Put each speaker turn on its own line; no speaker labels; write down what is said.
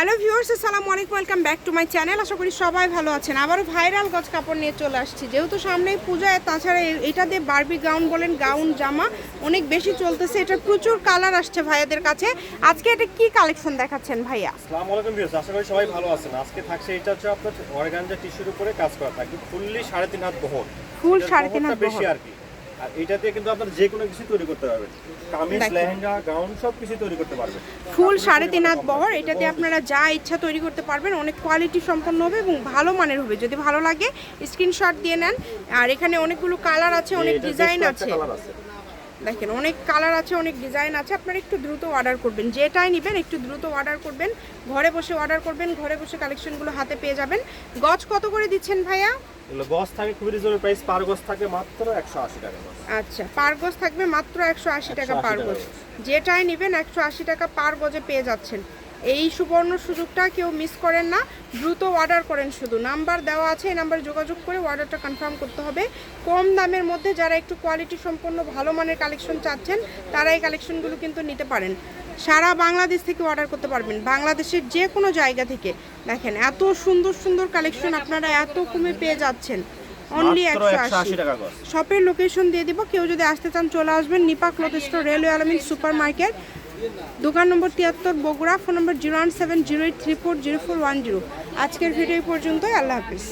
Hello viewers আসসালামু আলাইকুম welcome back to my channel. আশা করি সবাই ভালো আছেন। আবারও ভাইরাল গজ কাপড় নিয়ে চলে আসছি। যেহেতু সামনেই পূজায় তাছাড়া এটা দিয়ে বারবি গাউন বলেন গাউন জামা অনেক বেশি চলতেছে। এটা প্রচুর কালার আসছে ভাইয়াদের কাছে। আজকে এটা কি কালেকশন দেখাচ্ছেন ভাইয়া?
আসসালামু আলাইকুম ভিউয়ার্স আশা করি সবাই ভালো আছেন। আজকে থাকছে এটা হচ্ছে আপনার অর্গানজা টিস্যুর উপরে কাজ করা। থাকবে ফুললি সাড়ে তিন হাত বহর
ফুল সাড়ে তিন হাত
বেশি আর কি। আর এটা দিয়ে কিন্তু আপনার যে কোনো কিছু তৈরি করতে পারবেন। কামিজ লেহেঙ্গা গাউন সব কিছু তৈরি করতে পারবেন।
ফুল সাড়ে তিন হাত বহর এটা দিয়ে আপনারা যা ইচ্ছা তৈরি করতে পারবেন অনেক কোয়ালিটি সম্পন্ন হবে এবং ভালো মানের হবে। যদি ভালো লাগে স্ক্রিনশট দিয়ে নেন। আর এখানে অনেকগুলো কালার আছে অনেক ডিজাইন আছে। দেখেন অনেক কালার আছে অনেক ডিজাইন আছে। আপনারা একটু দ্রুত অর্ডার করবেন। যেটাই নেবেন একটু দ্রুত অর্ডার করবেন। ঘরে বসে অর্ডার করবেন ঘরে বসে কালেকশনগুলো হাতে পেয়ে যাবেন। গজ কত করে দিচ্ছেন ভাইয়া?
এগুলো গজ থাকে খুবই রিজনেবল প্রাইস পার গজ থাকে মাত্র একশো আশি টাকা
আচ্ছা পার গজ থাকবে মাত্র একশো আশি টাকা
180
পার গজ। যেটাই নেবেন একশো আশি টাকা পার গজে পেয়ে যাচ্ছেন। এই সুবর্ণ সুযোগটা কেউ মিস করেন না দ্রুত অর্ডার করেন শুধু। নাম্বার দেওয়া আছে এই নাম্বারে যোগাযোগ করে অর্ডারটা কনফার্ম করতে হবে। কম দামের মধ্যে যারা একটু কোয়ালিটি সম্পন্ন ভালো মানের কালেকশন চাচ্ছেন তারা এই কালেকশনগুলো কিন্তু নিতে পারেন। সারা বাংলাদেশ থেকে অর্ডার করতে পারবেন। বাংলাদেশের যে কোনো জায়গা থেকে। দেখেন এত সুন্দর সুন্দর কালেকশন আপনারা এত কমে পেয়ে যাচ্ছেন। অনলি একশো আশি। শপের লোকেশন দিয়ে দিব। কেউ যদি আসতে চান চলে আসবেন Nipa cloth store railway Alamin super market দোকান নম্বর তিয়াত্তর Bogura. Phone number zero one seven zero eight three four zero four one zero. আজকের ভিডিও এই পর্যন্তই। আল্লাহ হাফিজ।